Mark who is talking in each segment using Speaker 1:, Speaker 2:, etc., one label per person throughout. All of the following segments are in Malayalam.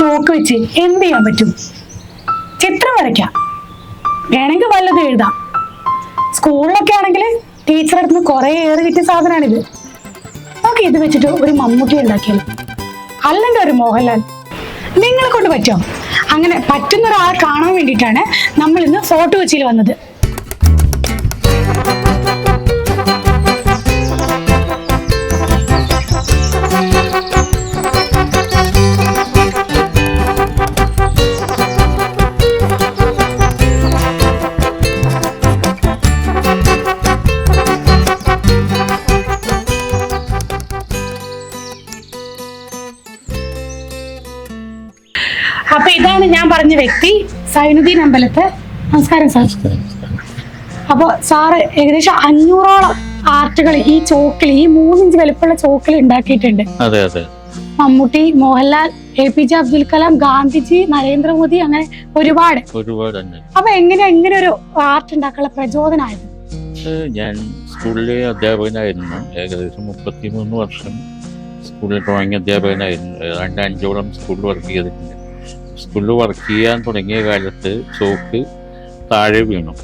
Speaker 1: ചോക്ക് വെച്ച് എന്ത് ചെയ്യാൻ പറ്റും? ചിത്രം വരയ്ക്കാം. വേണമെങ്കിൽ വല്ലതും എഴുതാം. സ്കൂളിലൊക്കെ ആണെങ്കിൽ ടീച്ചറെ അടുത്ത് കുറേ ഏറെ കിട്ടിയ സാധനമാണിത്. നമുക്ക് ഇത് വെച്ചിട്ട് ഒരു മമ്മൂട്ടി ഉണ്ടാക്കിയാലും? അല്ലെങ്കിൽ ഒരു മോഹൻലാൽ. നിങ്ങളെ കൊണ്ട് പറ്റുമോ? അങ്ങനെ പറ്റുന്ന ഒരാളെ കാണാൻ വേണ്ടിയിട്ടാണ് നമ്മൾ ഇന്ന് ഫോട്ടോ കൊച്ചിയിൽ വന്നത്. വ്യക്തി സൈനുദ്ദീൻ അമ്പലത്ത് നമസ്കാരം സാർ. അപ്പൊ സാറ് ഏകദേശം അഞ്ഞൂറോളം ആർട്ടുകൾ ഈ ചോക്കിൽ ഈ മൂന്നിഞ്ച് വലുപ്പമുള്ള ചോക്കിൽ ഉണ്ടാക്കിയിട്ടുണ്ട്.
Speaker 2: അതെ അതെ.
Speaker 1: Mammootty Mohanlal A P J Abdul Kalam Gandhiji Narendra Modi അങ്ങനെ ഒരുപാട്.
Speaker 2: ഒരുപാട്
Speaker 1: അപ്പൊ എങ്ങനെ എങ്ങനെ ഒരു ആർട്ട് ഉണ്ടാക്കാനുള്ള പ്രചോദനമായത്
Speaker 2: ഞാൻ സ്കൂളിലെ അധ്യാപകനായിരുന്നു. ഏകദേശം മുപ്പത്തിമൂന്ന് വർഷം സ്കൂളിൽ ഡ്രോയിങ് അധ്യാപകനായിരുന്നു. ഏതാണ്ട് അഞ്ചോളം സ്കൂളിൽ വർക്ക് ചെയ്തിട്ടുണ്ട്. സ്കൂളിൽ വർക്ക് ചെയ്യാൻ തുടങ്ങിയ കാലത്ത് ചോക്ക് താഴെ വീണു.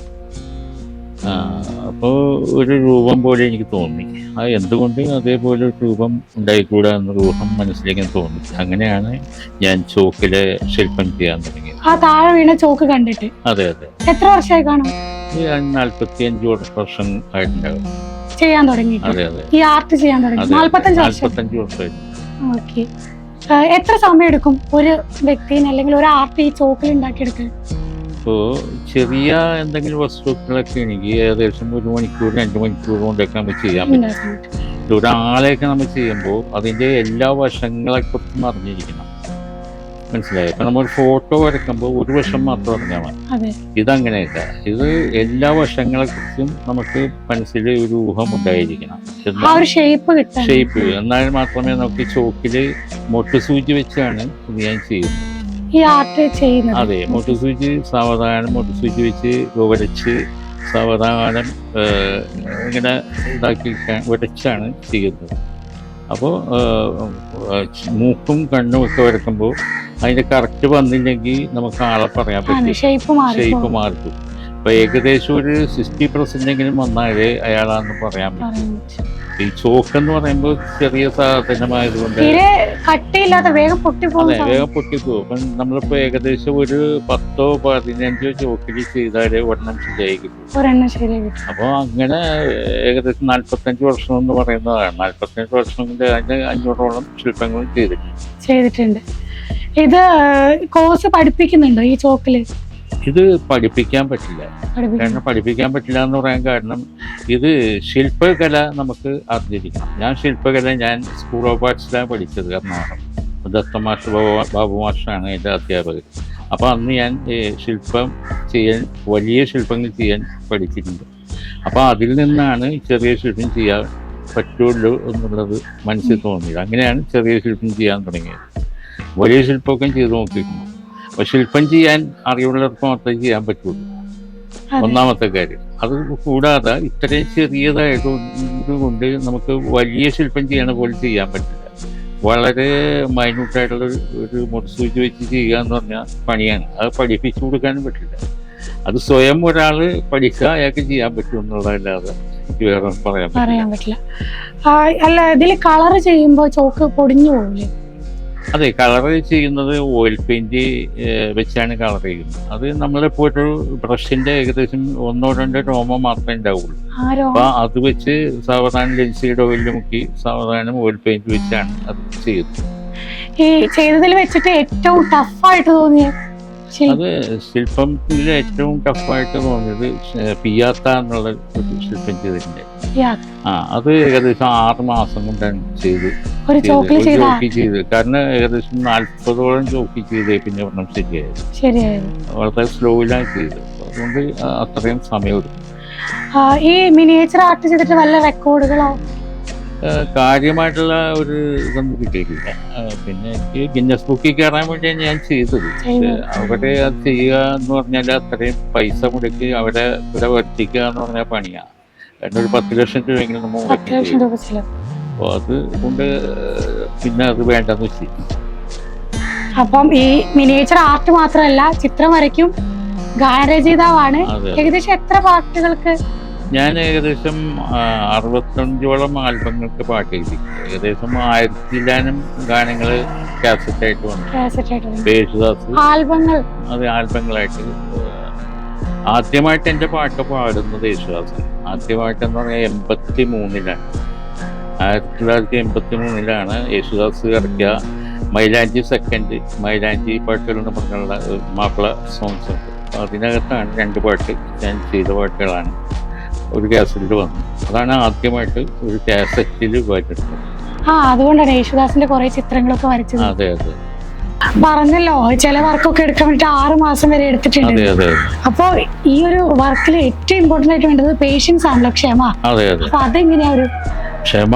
Speaker 2: അപ്പോൾ ഒരു രൂപം പോലെ എനിക്ക് തോന്നി. ആ എന്തുകൊണ്ട് അതേപോലെ ഒരു രൂപം ഉണ്ടായിക്കൂടാ എന്ന രൂപം മനസ്സിലേക്ക് തോന്നി. അങ്ങനെയാണ് ഞാൻ ചോക്കിലെ ശില്പം ചെയ്യാൻ തുടങ്ങിയത്.
Speaker 1: ആ താഴെ വീണ ചോക്ക് കണ്ടിട്ട്?
Speaker 2: അതെ അതെ.
Speaker 1: എത്ര വർഷമായി കാണും?
Speaker 2: നാൽപ്പത്തി അഞ്ച് വർഷം ആയിട്ടുണ്ടാകും
Speaker 1: ചെയ്യാൻ തുടങ്ങി.
Speaker 2: അതെ അതെ.
Speaker 1: ഈ ആർട്ട് ചെയ്യാൻ തുടങ്ങി. നാല്പത്തഞ്ച് വർഷം.
Speaker 2: വർഷമായിരുന്നു
Speaker 1: ഓക്കെ. എത്ര സമയം എടുക്കും ഒരു വ്യക്തിനെ അല്ലെങ്കിൽ ഒരു ആർട്ട് ഈ ചോക്കിൽ ഉണ്ടാക്കിയെടുക്കാൻ?
Speaker 2: ഇപ്പോൾ ചെറിയ എന്തെങ്കിലും വസ്തുക്കളൊക്കെ എനിക്ക് ഏകദേശം ഒരു മണിക്കൂർ രണ്ട് മണിക്കൂർ കൊണ്ടൊക്കെ നമുക്ക് ചെയ്യാൻ പറ്റും. ഒരാളെയൊക്കെ നമ്മൾ ചെയ്യുമ്പോൾ അതിന്റെ എല്ലാ വശങ്ങളെ കുറിച്ചും അറിഞ്ഞിരിക്കണം. മനസ്സിലായോ. ഇപ്പം നമ്മൾ ഫോട്ടോ വരയ്ക്കുമ്പോൾ ഒരു വശം മാത്രം അറിഞ്ഞാൽ മതി. ഇതങ്ങനെയല്ല. ഇത് എല്ലാ വശങ്ങളെ കുറിച്ചും നമുക്ക് മനസ്സിൽ ഒരു ഊഹം ഉണ്ടായിരിക്കണം.
Speaker 1: ഷേപ്പ്
Speaker 2: എന്നാൽ മാത്രമേ നമുക്ക് ചോക്കിൽ മൊട്ടുസൂചി വെച്ചാണ് ഇത് ഞാൻ ചെയ്യുന്നത്. അതെ മൊട്ടുസൂചി സാവധാനം മൊട്ടുസൂചി വെച്ച് വരച്ച് സാവധാനം ഇങ്ങനെ ഇതാക്കി വരച്ചാണ് ചെയ്യുന്നത്. അപ്പോൾ മൂക്കും കണ്ണും ഒക്കെ വരക്കുമ്പോൾ അതിന്റെ കറക്റ്റ് വന്നില്ലെങ്കിൽ നമുക്ക് ആളെ പറയാൻ പറ്റും.
Speaker 1: ഷേപ്പ് മാറി
Speaker 2: ഷേപ്പ് മാറും അപ്പോൾ ഏകദേശം ഒരു സിക്സ്റ്റി എങ്കിലും വന്നാലേ അയാളാണെന്ന് പറയാൻ പറ്റും. ഈ ചോക്ക് എന്ന് പറയുമ്പോൾ ചെറിയ സാധനമായതുകൊണ്ട്
Speaker 1: തീരെ കട്ടിയില്ലാത്ത വേഗം പൊട്ടി
Speaker 2: അതെ വേഗം പൊട്ടിപ്പോകും അപ്പം നമ്മളിപ്പോൾ ഏകദേശം ഒരു പത്തോ പതിനഞ്ചോ ചോക്കിൽ ചെയ്താലേ ഒരെണ്ണം ശരിയായിരിക്കും
Speaker 1: ഒരെണ്ണം
Speaker 2: അപ്പോൾ അങ്ങനെ ഏകദേശം നാല്പത്തഞ്ച് വർഷം എന്ന് പറയുന്നതാണ് നാൽപ്പത്തഞ്ച് വർഷം കൊണ്ട് അഞ്ഞൂറോളം ശില്പങ്ങളും ചെയ്തിട്ടുണ്ട്.
Speaker 1: ചെയ്തിട്ടുണ്ട്. ഇത് കോഴ്സ് പഠിപ്പിക്കുന്നുണ്ടോ ഈ ചോക്കിൽ?
Speaker 2: ഇത് പഠിപ്പിക്കാൻ പറ്റില്ല. കാരണം പഠിപ്പിക്കാൻ പറ്റില്ല എന്ന് പറയാൻ കാരണം ഇത് ശില്പകല നമുക്ക് അറിഞ്ഞിരിക്കണം. ഞാൻ ശില്പകല ഞാൻ സ്കൂൾ ഓഫ് ആർട്സിലാണ് പഠിച്ചത് എറണാകുളം ദത്ത മാഷ് ബാബു മാഷാണ് എന്റെ അധ്യാപകർ അപ്പോൾ അന്ന് ഞാൻ ശില്പം ചെയ്യാൻ വലിയ ശില്പങ്ങൾ ചെയ്യാൻ പഠിച്ചിട്ടുണ്ട്. അപ്പോൾ അതിൽ നിന്നാണ് ചെറിയ ശില്പം ചെയ്യാൻ പറ്റുള്ളൂ എന്നുള്ളത് മനസ്സിൽ തോന്നിയത്. അങ്ങനെയാണ് ചെറിയ ശില്പം ചെയ്യാൻ തുടങ്ങിയത്. വലിയ ശില്പമൊക്കെ ചെയ്തു നോക്കിയിട്ടുണ്ട്. ശില്പം ചെയ്യാൻ അറിവുള്ളവർക്ക് മാത്രമേ ചെയ്യാൻ പറ്റുള്ളൂ ഒന്നാമത്തെ കാര്യം. അത് കൂടാതെ ഇത്രയും ചെറിയതായത് കൊണ്ട് നമുക്ക് വലിയ ശില്പം ചെയ്യണ പോലെ ചെയ്യാൻ പറ്റില്ല. വളരെ മൈന്യൂട്ടായിട്ടുള്ള ഒരു മുറിസൂചി വെച്ച് ചെയ്യുക എന്ന് പറഞ്ഞാൽ പണിയാണ്. അത് പഠിപ്പിച്ചു കൊടുക്കാനും പറ്റില്ല. അത് സ്വയം ഒരാൾ പഠിക്കുക അയാൾക്ക് ചെയ്യാൻ പറ്റും എന്നുള്ളതല്ലാതെ വേറെ പറയാൻ പറ്റില്ല.
Speaker 1: അല്ല ഇതിൽ കളർ ചെയ്യുമ്പോൾ ചോക്ക് പൊടിഞ്ഞു പോകില്ലേ
Speaker 2: അതെ കളർ ചെയ്യുന്നത് ഓയിൽ പെയിന്റ് വെച്ചാണ് കളർ ചെയ്യുന്നത്. അത് നമ്മളിപ്പോൾ ഒരു ബ്രഷിന്റെ ഏകദേശം ഒന്നോ രണ്ടോ രോമം മാത്രമേ ഉണ്ടാവുള്ളൂ. അപ്പൊ അത് വെച്ച് സാവധാനം ലെൻസിയുടെ ഓയിലിൽ മുക്കി സാവധാനം ഓയിൽ പെയിന്റ് വെച്ചാണ് അത് ചെയ്യുന്നത്.
Speaker 1: ഈ ചെയ്തതിൽ വെച്ചിട്ട് ഏറ്റവും ടഫായിട്ട് തോന്നിയത്
Speaker 2: അത് ശില്പത്തിൽ ഏറ്റവും ടഫായിട്ട് തോന്നിയത് പിയാത്ത എന്നുള്ള ഒരു ശില്പം ചെയ്തിട്ടുണ്ട്. ആ അത് ഏകദേശം ആറ് മാസം കൊണ്ടാണ് ചെയ്ത്. ചോക്കി ചെയ്ത് കാരണം ഏകദേശം നാൽപ്പതോളം ചോക്കി ചെയ്തേ പിന്നെ ഒരെണ്ണം ശരിയായത്. വളരെ സ്ലോയിലാണ് ചെയ്തത്. അതുകൊണ്ട് അത്രയും സമയം
Speaker 1: എടുക്കും ഈ മിനിയേച്ചർ ആർട്ട് ചെയ്തിട്ട് നല്ല റെക്കോർഡുകളോ
Speaker 2: കാര്യമായിട്ടുള്ള ഒരു ഇതൊന്നും കിട്ടിയിട്ടില്ല. പിന്നെ എനിക്ക് ഗിന്നസ് ബുക്കിൽ കയറാൻ വേണ്ടിയാണ് ഞാൻ ചെയ്തത് അവിടെ അത് ചെയ്യുക എന്ന് പറഞ്ഞാൽ അത്രയും പൈസ മുടക്കി അവിടെ ഇവിടെ വർത്തിക്കുക എന്ന് പറഞ്ഞാൽ പണിയാണ് കാരണം ഒരു പത്ത് ലക്ഷം രൂപയെങ്കിലും നമ്മൾ അപ്പോൾ അത് കൊണ്ട് പിന്നെ അത് വേണ്ടെന്ന് വെച്ചു.
Speaker 1: അപ്പം ഈ മിനിയേച്ചർ ആർട്ട് മാത്രമല്ല ചിത്രം വരയ്ക്കും ഗാനരചയിതാവാണ്. ഏകദേശം എത്ര പാട്ടുകൾക്ക്
Speaker 2: ഞാൻ ഏകദേശം അറുപത്തഞ്ചോളം ആൽബങ്ങൾക്ക് പാട്ട് എഴുതി ഏകദേശം ആയിരത്തിലാനും ഗാനങ്ങൾ കാസറ്റായിട്ട് വന്നു? യേശുദാസ്.
Speaker 1: ആൽബങ്ങൾ.
Speaker 2: അത് ആൽബങ്ങളായിട്ട്. ആദ്യമായിട്ട് എന്റെ പാട്ട് പാടുന്നത് യേശുദാസ്. ആദ്യമായിട്ടെന്ന് പറഞ്ഞാൽ എൺപത്തി മൂന്നിലാണ് ആയിരത്തി തൊള്ളായിരത്തി എൺപത്തി മൂന്നിലാണ് യേശുദാസ് ഇറക്കിയ മൈലാഞ്ചി സെക്കൻഡ് മൈലാഞ്ചി പാട്ടുകൾ എന്ന് പറഞ്ഞുള്ള മാപ്പിള സോങ്സ് ഉണ്ട് അതിനകത്താണ് രണ്ട് പാട്ട് ഞാൻ ചെയ്ത പാട്ടുകളാണ്. ഒരു കാസറ്റിൽ വന്നു. അതാണ് ആദ്യമായിട്ട് ഒരു കാസറ്റിൽ വരുന്നത്
Speaker 1: ആ അതുകൊണ്ടാണ് യേശുദാസിന്റെ കുറെ ചിത്രങ്ങളൊക്കെ വരച്ചത്.
Speaker 2: അതെ അതെ.
Speaker 1: പറഞ്ഞല്ലോ ചില വർക്കൊക്കെ എടുക്കാൻ വേണ്ടി ആറ് മാസം വരെ എടുത്തിട്ടുണ്ട്. അപ്പോ ഈ ഒരു വർക്കിൽ ഏറ്റവും ഇമ്പോർട്ടന്റ് ആയിട്ട് വേണ്ടത് പേഷ്യൻസ് ആണല്ലോ ക്ഷമ. അപ്പൊ അതെങ്ങനെയാ ഒരു
Speaker 2: ക്ഷമ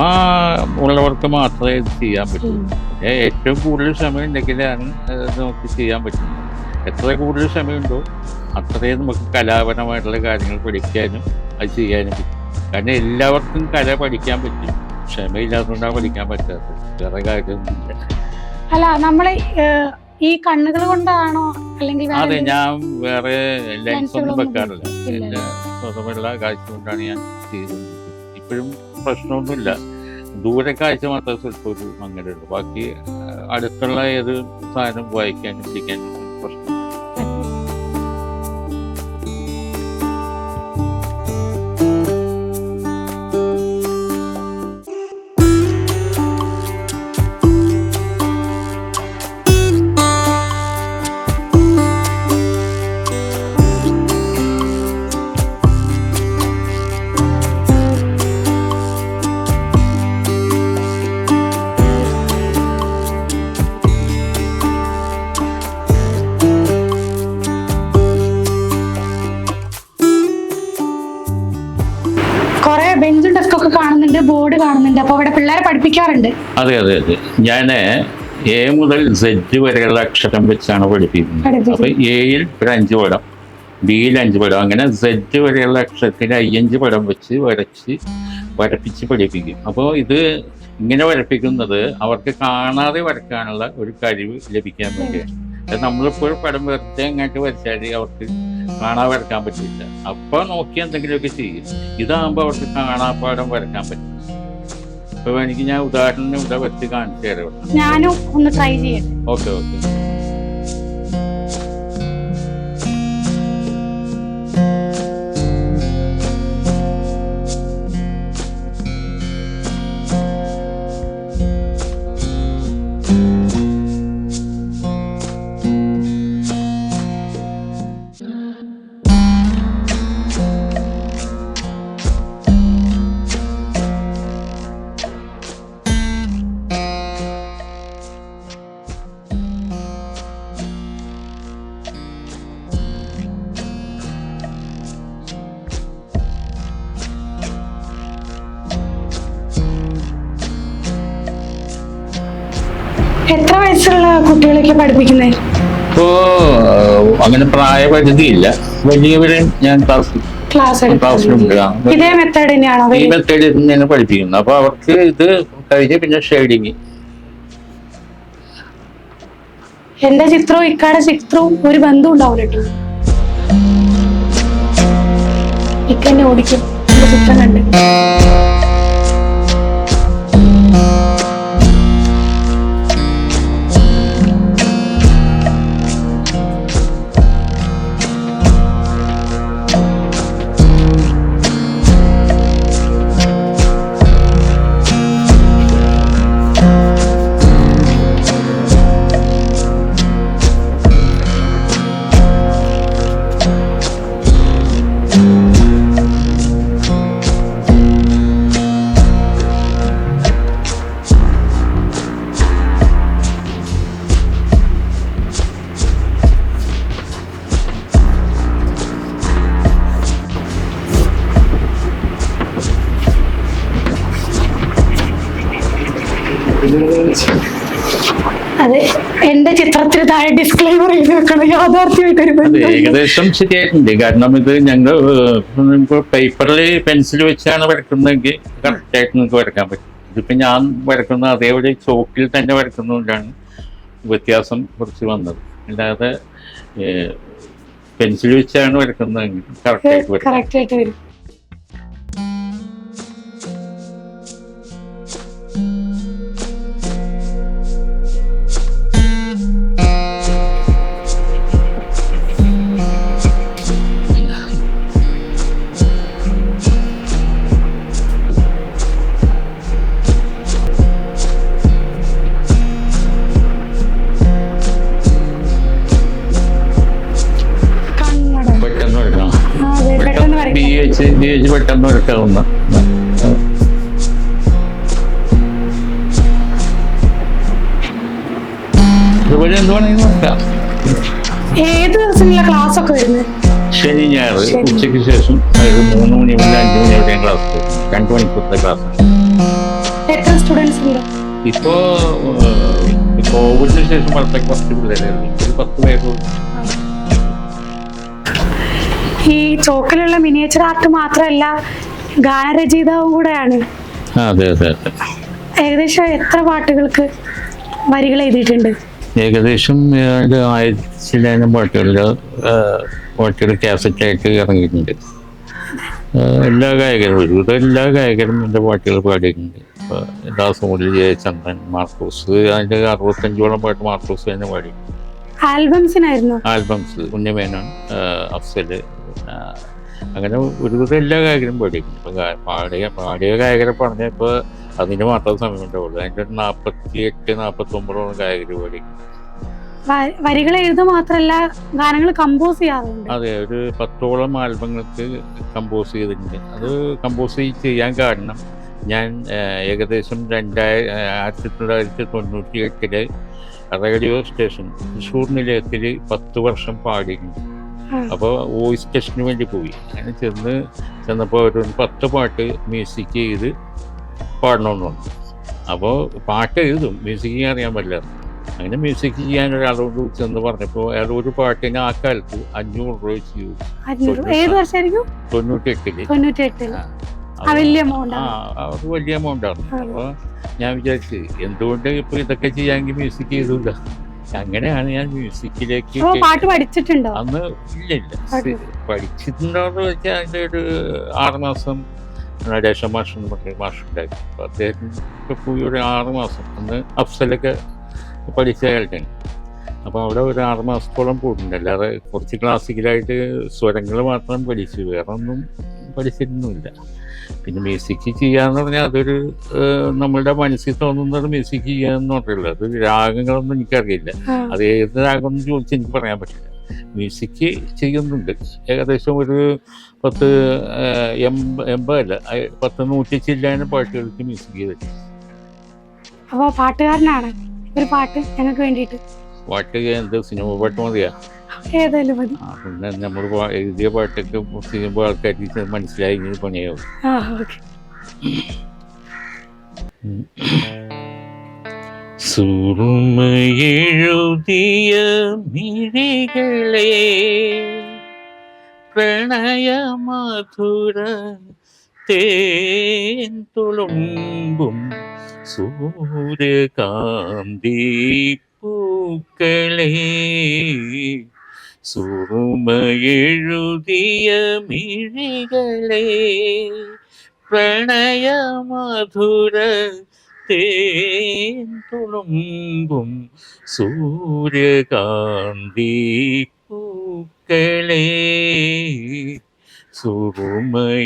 Speaker 2: ഉള്ളവർക്ക് മാത്രമേ ചെയ്യാൻ പറ്റൂ. ഏറ്റവും കൂടുതൽ ക്ഷമ ഉണ്ടെങ്കിലാണ് നമുക്ക് ചെയ്യാൻ പറ്റും. എത്ര കൂടുതൽ ക്ഷമയുണ്ടോ അത്രയും നമുക്ക് കലാപരമായിട്ടുള്ള കാര്യങ്ങൾ പഠിക്കാനും അത് ചെയ്യാനും പറ്റും കാരണം എല്ലാവർക്കും കല പഠിക്കാൻ പറ്റും. ക്ഷമയില്ലാത്തതുകൊണ്ടാണ് പഠിക്കാൻ പറ്റാത്തത്. വേറെ കാര്യമൊന്നുമില്ല.
Speaker 1: അല്ല നമ്മളെ ഈ കണ്ണുകൾ കൊണ്ടാണോ അല്ലെങ്കിൽ
Speaker 2: അതെ ഞാൻ വേറെ ലെൻസ് ഒന്നും വെക്കാറില്ല. എന്റെ സ്വതമുള്ള കാഴ്ച കൊണ്ടാണ് ഞാൻ ചെയ്തത് ഇപ്പോഴും പ്രശ്നമൊന്നുമില്ല. ദൂരെ കാഴ്ച മാത്രമേ സ്വല്പം ഒരു മങ്ങലുള്ളൂ. ബാക്കി അടുത്തുള്ള ഏത് സാധനം വായിക്കാനും പിടിക്കാനും ഒന്നും
Speaker 1: പഠിപ്പിക്കാറുണ്ട്.
Speaker 2: അതെ അതെ അതെ. ഞാൻ എ മുതൽ സെഡ് വരെയുള്ള അക്ഷരം വെച്ചാണ് പഠിപ്പിക്കുന്നത്. അപ്പൊ എയിൽ ഒരു അഞ്ച് പടം ബിയിൽ അഞ്ച് പടം അങ്ങനെ സെഡ് വരെയുള്ള അക്ഷരത്തിൽ അയ്യഞ്ച് പടം വെച്ച് വരച്ച് വരപ്പിച്ച് പഠിപ്പിക്കും. അപ്പോൾ ഇത് ഇങ്ങനെ വരപ്പിക്കുന്നത് അവർക്ക് കാണാതെ വരക്കാനുള്ള ഒരു കഴിവ് ലഭിക്കാൻ വേണ്ടിയാണ്. നമ്മളിപ്പോൾ പടം വെറുതെ ഇങ്ങോട്ട് വരച്ചാൽ അവർക്ക് കാണാതെ വരക്കാൻ പറ്റില്ല. അപ്പൊ നോക്കി എന്തെങ്കിലുമൊക്കെ ചെയ്യും. ഇതാകുമ്പോൾ അവർക്ക് കാണാപ്പാടം വരക്കാൻ പറ്റും ഇപ്പൊ എനിക്ക് ഞാൻ ഉദാഹരണം ഇവിടെ വെച്ച് കാണിച്ചു തരാം.
Speaker 1: ഞാനും ഒന്ന് ട്രൈ ചെയ്യട്ടെ.
Speaker 2: ഓക്കെ ഓക്കെ
Speaker 1: കുട്ടികളൊക്കെ പഠിപ്പിക്കുന്നത്
Speaker 2: ഇപ്പോ അങ്ങനെ പ്രായപരിധിയില്ല. വലിയവരെ ഞാൻ ക്ലാസ്
Speaker 1: ക്ലാസ്
Speaker 2: ക്ലാസ്സിലുണ്ട്
Speaker 1: ഇതേ മെത്തേഡ് തന്നെയാണോ
Speaker 2: ഈ മെത്തേഡ് തന്നെയാണ് പഠിപ്പിക്കുന്നത് അപ്പൊ അവർക്ക് ഇത് കഴിഞ്ഞ് പിന്നെ ഷെയ്ഡിങ്
Speaker 1: എന്റെ ചിത്രവും ഇക്കാടെ ചിത്രവും ഒരു ബന്ധം ഉണ്ടാവില്ല ഇക്കന്നെ ഇക്ക എന്നെ ഓടിക്കും. ചിത്രം കണ്ട്. വെക്കണം യാഥാർത്ഥ്യമായിട്ട് ഒരു
Speaker 2: ഏകദേശം ശരിയായിട്ടുണ്ട്. കാരണം ഇത് ഞങ്ങൾ ഇപ്പോൾ പേപ്പറിൽ പെൻസിൽ വെച്ചാണ് വരക്കുന്നതെങ്കിൽ കറക്റ്റായിട്ട് നിങ്ങൾക്ക് വരക്കാൻ പറ്റും. ഇതിപ്പോ ഞാൻ വരക്കുന്ന അതേപോലെ ചോക്കിൽ തന്നെ വരക്കുന്നതുകൊണ്ടാണ് വ്യത്യാസം കുറച്ച് വന്നത്. അല്ലാതെ പെൻസിൽ വെച്ചാണ് വരക്കുന്നതെങ്കിൽ കറക്റ്റായിട്ട് വരും. എച്ച് പെട്ടെന്ന് എടുക്കാവുന്ന അതുപോലെ എന്ത് വേണമെങ്കിലും നോക്കാം
Speaker 1: ഏത് ദിവസങ്ങളിലെ ക്ലാസ് ഒക്കെ വരുന്നത്
Speaker 2: ശനി ഞായർ. ഉച്ചയ്ക്ക് ശേഷം അതായത് മൂന്ന് മണി മുതൽ അഞ്ച് മണി വരെയും ക്ലാസ് രണ്ടു മണിക്കൂറത്തെ ക്ലാസ്
Speaker 1: എത്ര സ്റ്റുഡൻസ് ഉണ്ട്?
Speaker 2: ഇപ്പോ കോവിഡിന് ശേഷം വളരെ കുറച്ച് പിള്ളേരായിരുന്നു. ഒരു പത്ത് പേര്.
Speaker 1: ഈ ചോക്കിലുള്ള മിനിയേച്ചർ ആർട്ട് മാത്രമല്ല ഗാനരചയിതാവും കൂടെയാണ്.
Speaker 2: അതെ അതെ
Speaker 1: ഏകദേശം എത്ര പാട്ടുകൾക്ക് വരികൾ എഴുതിയിട്ടുണ്ട്?
Speaker 2: ഏകദേശം ഏതാണ്ട് ആയിരത്തി ചില്ലാനും പാട്ടുകളിൽ പാട്ടുകൾ കാസറ്റായിട്ട് ഇറങ്ങിയിട്ടുണ്ട്. എല്ലാ ഗായകരും ഒരുവിധം എല്ലാ ഗായകരും എന്റെ പാട്ടുകൾ പാടിയിട്ടുണ്ട്. ഇപ്പോൾ സോണിൽ ജയചന്ദ്രൻ മാർക്കോസ് അതിന്റെ അറുപത്തഞ്ചോളം പാട്ട് മാർക്കോസ് തന്നെ പാടി.
Speaker 1: ആൽബംസിനായിരുന്നു?
Speaker 2: ആൽബംസ് ഉണ്ണിമേനോൻ ആ, അങ്ങനെ ഒരുവിധം എല്ലാ ഗായകരും പാടിയിട്ടുണ്ട് ഇപ്പം പാടിയ പാടിയ ഗായകരെ പറഞ്ഞപ്പോൾ അതിന് മാത്രം സമയം ഉണ്ടാവുള്ളൂ അതിന്റെ ഒരു നാൽപ്പത്തി എട്ട് നാൽപ്പത്തൊമ്പതോളം ഗായകർ
Speaker 1: പഠിക്കും വരികൾ എഴുതുക മാത്രമല്ല ഗാനങ്ങൾ കമ്പോസ് ചെയ്യാറുണ്ട്.
Speaker 2: അതെ ഒരു പത്തോളം ആൽബങ്ങൾക്ക് കമ്പോസ് ചെയ്തിട്ടുണ്ട്. അത് കമ്പോസ് ചെയ്യാൻ കാരണം ഞാൻ ഏകദേശം രണ്ടായി ആയിരത്തി തൊള്ളായിരത്തി തൊണ്ണൂറ്റി എട്ടിൽ റേഡിയോ സ്റ്റേഷൻ തൃശ്ശൂർ നിലയത്തിൽ പത്ത് വർഷം പാടിയിട്ടുണ്ട്. അപ്പോൾ വോയിസ് ടെസ്റ്റിന് വേണ്ടി പോയി. അങ്ങനെ ചെന്ന് ചെന്നപ്പോൾ ഒരു പത്ത് പാട്ട് മ്യൂസിക് ചെയ്ത് പാടണമെന്ന് പറഞ്ഞു അപ്പോൾ പാട്ട് എഴുതും. മ്യൂസിക് ചെയ്യാൻ അറിയാൻ പറ്റില്ല. അങ്ങനെ മ്യൂസിക് ചെയ്യാൻ ഒരാളോട് ചെന്ന് പറഞ്ഞപ്പോൾ അയാൾ ഒരു പാട്ടിന് ആ കാലത്ത് അഞ്ഞൂറ് രൂപ വെച്ച്. തൊണ്ണൂറ്റെട്ടിൽ അത് വലിയ എമൗണ്ടാണ്. അപ്പോൾ ഞാൻ വിചാരിച്ചു എന്തുകൊണ്ട് ഇപ്പോൾ ഇതൊക്കെ ചെയ്യാമെങ്കിൽ മ്യൂസിക് ചെയ്തില്ല അങ്ങനെയാണ് ഞാൻ മ്യൂസിക്കിലേക്ക്
Speaker 1: പാട്ട് പഠിച്ചിട്ടുണ്ടോ?
Speaker 2: അന്ന് ഇല്ല ഇല്ല. പഠിച്ചിട്ടുണ്ടോന്ന് വെച്ചാൽ അതിന്റെ ഒരു ആറ് മാസം നടേശ മാഷ് എന്ന് പറഞ്ഞ മാഷ് ഉണ്ടാക്കി അപ്പോൾ അദ്ദേഹം ഒക്കെ പോയി ഒരു ആറ് മാസം അന്ന് അഫ്സലൊക്കെ പഠിച്ച ആൾക്കാണ് അപ്പോൾ അവിടെ ഒരു ആറ് മാസത്തോളം പോയിട്ടുണ്ട്. അല്ലാതെ കുറച്ച് ക്ലാസിക്കലായിട്ട് സ്വരങ്ങൾ മാത്രം പഠിച്ചു. വേറെ ഒന്നും പഠിച്ചിരുന്നുമില്ല പിന്നെ മ്യൂസിക് ചെയ്യാന്ന് പറഞ്ഞാൽ അതൊരു നമ്മളുടെ മനസ്സിൽ തോന്നുന്നത് മ്യൂസിക് ചെയ്യാന്ന് പറഞ്ഞില്ല അത് രാഗങ്ങളൊന്നും എനിക്കറിയില്ല. അത് ഏത് രാഗം എന്ന് ചോദിച്ചാൽ എനിക്ക് പറയാൻ പറ്റില്ല. മ്യൂസിക് ചെയ്യുന്നുണ്ട്. ഏകദേശം ഒരു പത്ത് എൺപ എൺപതല്ല പത്ത് നൂറ്റി ചില്ലാനും പാട്ടുകൾക്ക് മ്യൂസിക് ചെയ്തിട്ട്
Speaker 1: അപ്പൊ പാട്ടുകാരനാണ്. ഒരു പാട്ട് ഞങ്ങൾക്ക് വേണ്ടിയിട്ട്.
Speaker 2: പാട്ട് എന്ത് സിനിമ പാട്ട് മതിയാ?
Speaker 1: ഏതായാലും മതി.
Speaker 2: ആ, പിന്നെ നമ്മൾ എഴുതിയ പാട്ടൊക്കെ ചെയ്യുമ്പോൾ ആൾക്കാർക്ക് മനസ്സിലായി ഇങ്ങനെ പണിയാവും.
Speaker 1: ആ ഓക്കെ.
Speaker 2: സുറുമയെഴുതിയ മിഴികളെ പ്രണയമധുര തേൻ തുളുമ്പും സൂര്യകാന്തി പൂക്കളെ സുറുമയെഴുതിയ മിഴികളെ പ്രണയമധുര തേൻ തുളുമ്പും സൂര്യകാന്തി പൂക്കളെ സുറുമയെഴുതിയ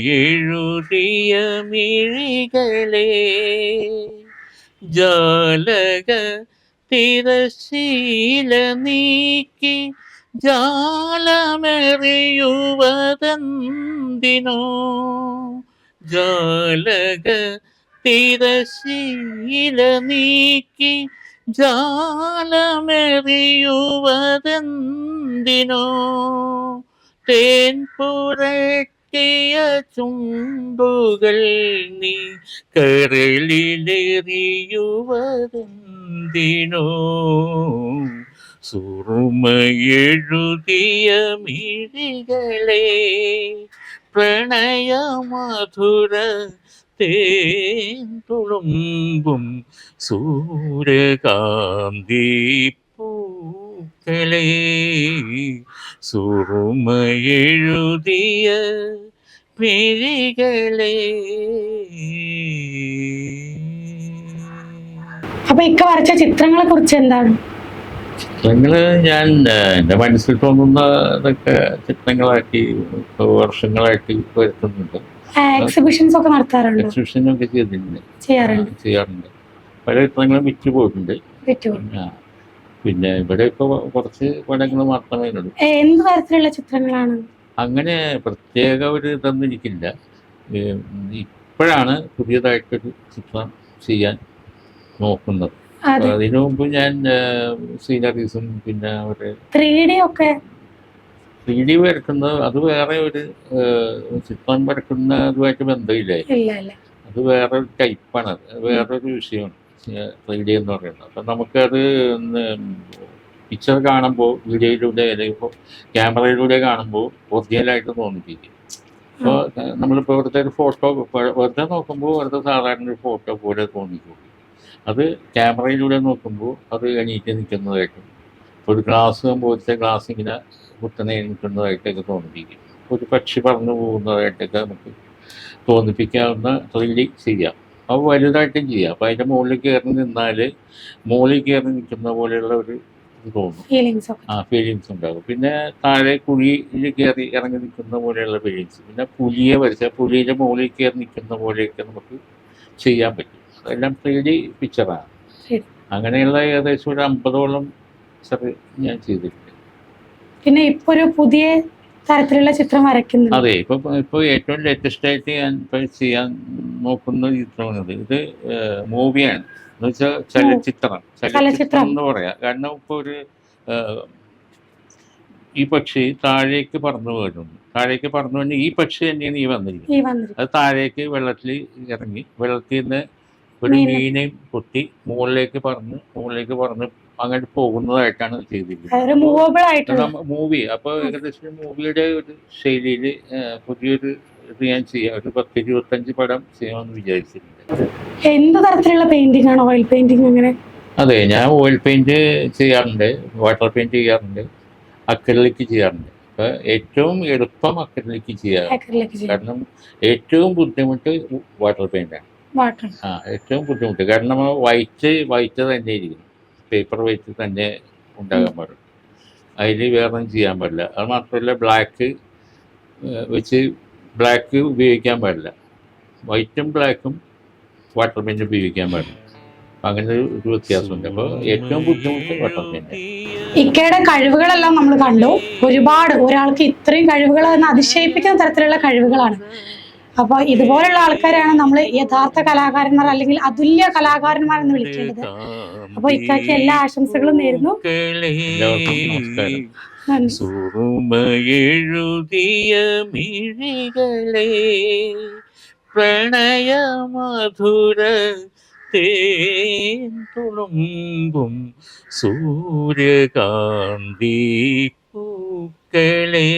Speaker 2: മിഴികളെ ജാലക തിരശീല നീക്കി ജാലമെറിയുവതെന്തിനോ? ജാലക തിരശീല നീക്കി ജാലമെറിയുവതെന്തിനോ? തേൻ പുരട്ടിയ ചുണ്ടുകൾ നീ കരളിലെറിയുവതെന്തിനോ? സുറുമയെഴുതിയ മിഴികളെ പ്രണയമധുര തേൻ തുളുമ്പും സൂര്യകാന്തി പൂക്കളെ. സുറുമയെഴുതിയ മിഴികളെ.
Speaker 1: അപ്പൊ ഇക്ക വരച്ച ചിത്രങ്ങളെ കുറിച്ച് എന്താണ്?
Speaker 2: ചിത്രങ്ങൾ ഞാൻ എന്റെ എന്റെ മനസ്സിൽ തോന്നുന്ന ഇതൊക്കെ ചിത്രങ്ങളാക്കി വർഷങ്ങളായിട്ട് വരുത്തുന്നുണ്ട്.
Speaker 1: എക്സിബിഷൻസ് ഒക്കെ നടത്താറുണ്ടോ?
Speaker 2: എക്സിബിഷനൊക്കെ ചെയ്തിട്ടുണ്ട്.
Speaker 1: ചെയ്യാറുണ്ട്.
Speaker 2: ചെയ്യാറുണ്ട്. പല ചിത്രങ്ങളും വിറ്റ് പോയിട്ടുണ്ട്. പിന്നെ ഇവിടെ ഇപ്പൊ കുറച്ച് പടങ്ങൾ മാത്രമേ ഉള്ളൂ.
Speaker 1: എന്ത് തരത്തിലുള്ള ചിത്രങ്ങളാണ്?
Speaker 2: അങ്ങനെ പ്രത്യേക ഒരു ഇതൊന്നും എനിക്കില്ല. ഇപ്പോഴാണ് പുതിയതായിട്ടൊരു ചിത്രം ചെയ്യാൻ നോക്കുന്നത്. അതിനു മുമ്പ് ഞാൻ സീനറീസും പിന്നെ ഒരു
Speaker 1: ത്രീ ഡി ഒക്കെ?
Speaker 2: ത്രീ ഡി വരക്കുന്നത് അത് വേറെ ഒരു ചിത്രം വരക്കുന്നതുമായിട്ട് ബന്ധമില്ല?
Speaker 1: ഇല്ല അത്
Speaker 2: അത് ഒരു ടൈപ്പാണ് അത് വേറൊരു വിഷയമാണ് ത്രീ ഡി എന്ന് പറയുന്നത്. അപ്പം നമുക്കത് പിക്ചർ കാണുമ്പോൾ വീഡിയോയിലൂടെ അല്ലെങ്കിൽ ക്യാമറയിലൂടെ കാണുമ്പോൾ ഒറിജിനലായിട്ട് തോന്നിപ്പിക്കും. അപ്പോൾ നമ്മളിപ്പോൾ വെറുതെ ഒരു ഫോട്ടോ വെറുതെ നോക്കുമ്പോൾ വെറുതെ സാധാരണ ഒരു ഫോട്ടോ പോലെ തോന്നിക്കും അത് ക്യാമറയിലൂടെ നോക്കുമ്പോൾ അത് എണീറ്റ് നിൽക്കുന്നതായിട്ടും ഒരു ഗ്ലാസ് പോലത്തെ ഗ്ലാസ് ഇങ്ങനെ കുത്തനെ നിൽക്കുന്നതായിട്ടൊക്കെ തോന്നിപ്പിക്കും. ഒരു പക്ഷി പറന്നു പോകുന്നതായിട്ടൊക്കെ നമുക്ക് തോന്നിപ്പിക്കാവുന്ന തൊഴിൽ ചെയ്യാം. അത് വലുതായിട്ടും ചെയ്യാം. അപ്പം അതിന്റെ മുകളിൽ കയറി നിന്നാൽ മുകളിൽ കയറി നിൽക്കുന്ന പോലെയുള്ള ഒരു തോന്നും.
Speaker 1: ഫീലിങ്സ്
Speaker 2: ആ ഫീലിങ്സ് ഉണ്ടാകും. പിന്നെ താഴെ കുഴിയിൽ കയറി ഇറങ്ങി നിൽക്കുന്ന പോലെയുള്ള ഫീലിങ്സ് പിന്നെ പുലിയെ വരച്ച പുലിയുടെ മുകളിൽ കയറി നിൽക്കുന്ന പോലെയൊക്കെ നമുക്ക് ചെയ്യാൻ പറ്റും. അതെല്ലാം ത്രീ ഡി പിക്ചറാണ് അങ്ങനെയുള്ള ഏകദേശം ഒരു അമ്പതോളം പിക്ചർ ഞാൻ ചെയ്തിട്ടുണ്ട്.
Speaker 1: പിന്നെ ഇപ്പൊ ഒരു പുതിയ തരത്തിലുള്ള ചിത്രം വരയ്ക്കുന്നു
Speaker 2: അതെ ഇപ്പൊ ഇപ്പൊ ഏറ്റവും ലേറ്റസ്റ്റ് ആയിട്ട് ഞാൻ ഇപ്പൊ ചെയ്യാൻ നോക്കുന്ന ചിത്രമാണിത്. ഇത് മൂവിയാണ്. എന്ന് വെച്ചാൽ ചലച്ചിത്രം. ചലച്ചിത്രം. എന്ന് പറയാം. കാരണം ഇപ്പൊ ഒരു ഈ പക്ഷി താഴേക്ക് പറന്നു വരുന്നു താഴേക്ക് പറന്നു വേണ്ടി ഈ പക്ഷി തന്നെയാണ് ഈ വന്നിരിക്കുന്നത്. അത് താഴേക്ക് വെള്ളത്തിൽ ഇറങ്ങി വെള്ളത്തിൽ നിന്ന് ഒരു
Speaker 1: മീനെ-
Speaker 2: കുത്തി മുകളിലേക്ക് പറന്ന് മുകളിലേക്ക് പറന്ന് അങ്ങോട്ട് പോകുന്നതായിട്ടാണ് ചെയ്തിരിക്കുന്നത്. മൂവി അപ്പൊ ഏകദേശം മൂവിയുടെ ഒരു ശൈലിയിൽ പുതിയൊരു ഇത് ഞാൻ ചെയ്യാം. ഒരു പത്ത് ഇരുപത്തഞ്ച് പടം ചെയ്യാമെന്ന് വിചാരിച്ചിട്ടുണ്ട്.
Speaker 1: എന്ത് തരത്തിലുള്ള പെയിന്റിംഗ് ആണ് ഓയിൽ പെയിന്റിംഗ് അങ്ങനെ?
Speaker 2: അതെ ഞാൻ ഓയിൽ പെയിന്റ് ചെയ്യാറുണ്ട് വാട്ടർ പെയിന്റ് ചെയ്യാറുണ്ട് അക്രലിക്ക് ചെയ്യാറുണ്ട്. അപ്പൊ ഏറ്റവും എളുപ്പം
Speaker 1: അക്രലിക്ക് ചെയ്യാറുണ്ട്
Speaker 2: കാരണം ഏറ്റവും ബുദ്ധിമുട്ട് വാട്ടർ പെയിന്റാണ് ആ ഏറ്റവും ബുദ്ധിമുട്ട്. കാരണം വൈറ്റ് വൈറ്റ് തന്നെ ഇരിക്കും പേപ്പർ വൈറ്റ് തന്നെ ഉണ്ടാകാൻ പാടും അതിൽ വേറെ ഒന്നും ചെയ്യാൻ പാടില്ല. അത് മാത്രമല്ല ബ്ലാക്ക് വെച്ച് ബ്ലാക്ക് ഉപയോഗിക്കാൻ പാടില്ല. വൈറ്റും ബ്ലാക്കും വാട്ടർ പെയിന്റ് ഉപയോഗിക്കാൻ പാടില്ല. അങ്ങനെ ഒരു ഒരു വ്യത്യാസമുണ്ട്. അപ്പോൾ ഏറ്റവും ബുദ്ധിമുട്ട് വാട്ടർ പെയിന്റ്
Speaker 1: ഇക്കയുടെ കഴിവുകളെല്ലാം നമ്മൾ കണ്ടു. ഒരുപാട് ഒരാൾക്ക് ഇത്രയും കഴിവുകൾ എന്ന് അതിശയിപ്പിക്കുന്ന തരത്തിലുള്ള കഴിവുകളാണ്. അപ്പോൾ ഇതുപോലുള്ള ആൾക്കാരാണ് നമ്മൾ യഥാർത്ഥ കലാകാരന്മാർ അല്ലെങ്കിൽ അതുല്യ കലാകാരന്മാർ എന്ന് വിളിക്കേണ്ടത്. അപ്പോൾ ഇക്കാക്ക് എല്ലാ ആശംസകളും നേരുന്നു.
Speaker 2: മിഴികളെ പ്രണയമധുര തേൻ തുളുമ്പും സൂര്യകാന്തി പൂക്കളെ.